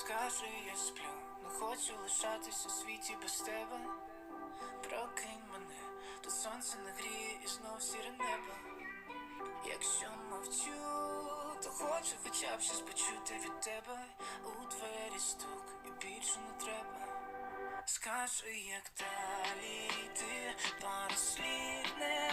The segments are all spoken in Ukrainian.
Скажи, я сплю, не хочу лишатись у світі без тебе. Прокинь мене, тут сонце нагріє і знов сіре небо. Якщо мовчу, то хочу хоча б щось почути від тебе. У двері стук і більше не треба. Скажи, як далі йти, пару слів не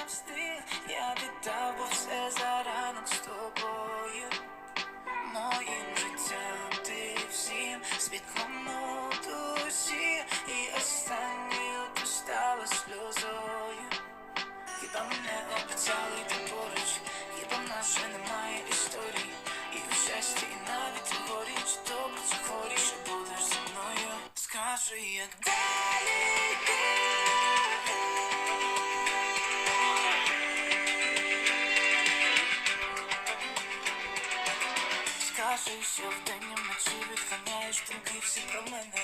Скажи, що вдень і відганяєш думки всі про мене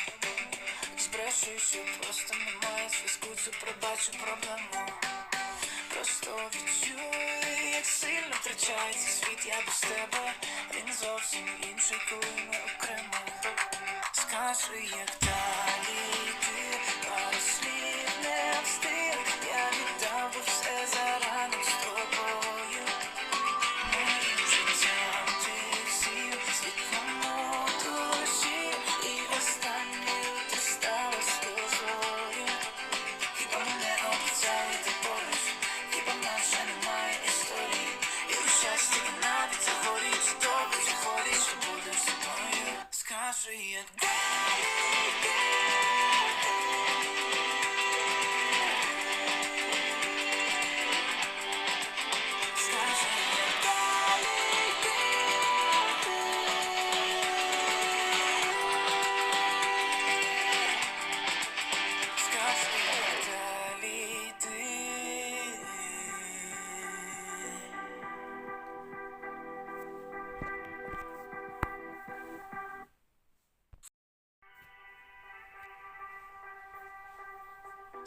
Збрешую, що просто немає зв'язку, це пробачу проблему. Просто відчуй, як сильно втрачається світ, я без тебе Він зовсім інший, коли ми окремо. Скажи, як далі Скажи, як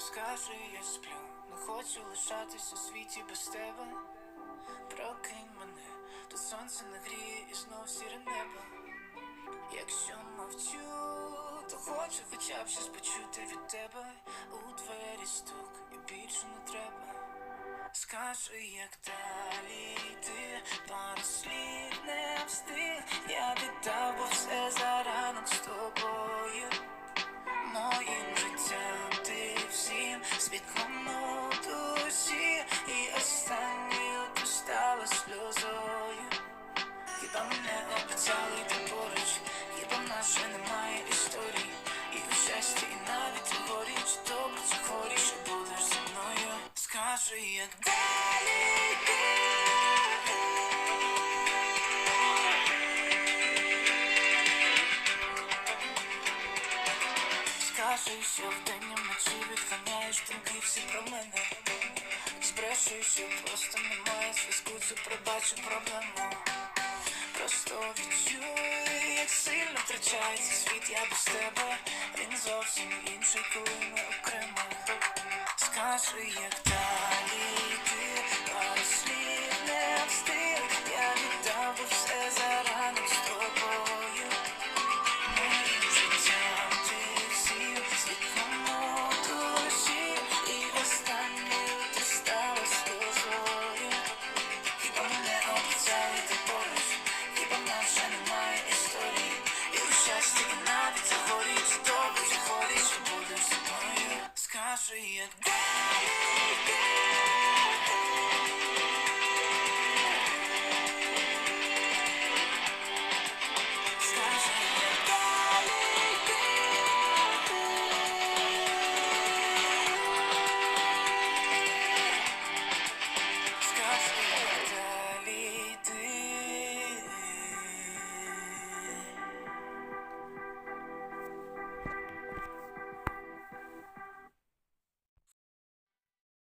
Скажи, я сплю, не хочу лишатись у світі без тебе. Прокинь мене, тут сонце нагріє і знов сіре небо. Якщо мовчу, то хочу хоча б щось почути від тебе. У двері стук і більше не треба. Скажи, як далі йти, пару слів не встиг. Я віддав, бо все Скажи, що вдень і вночі відганяєш думки всі про мене. Збрешую, що просто немає зв'язку, це пробачу проблему. Просто відчую, як сильно втрачається світ, я без тебе. Він зовсім інший, коли ми окремо. Скажи, як далі Yeah.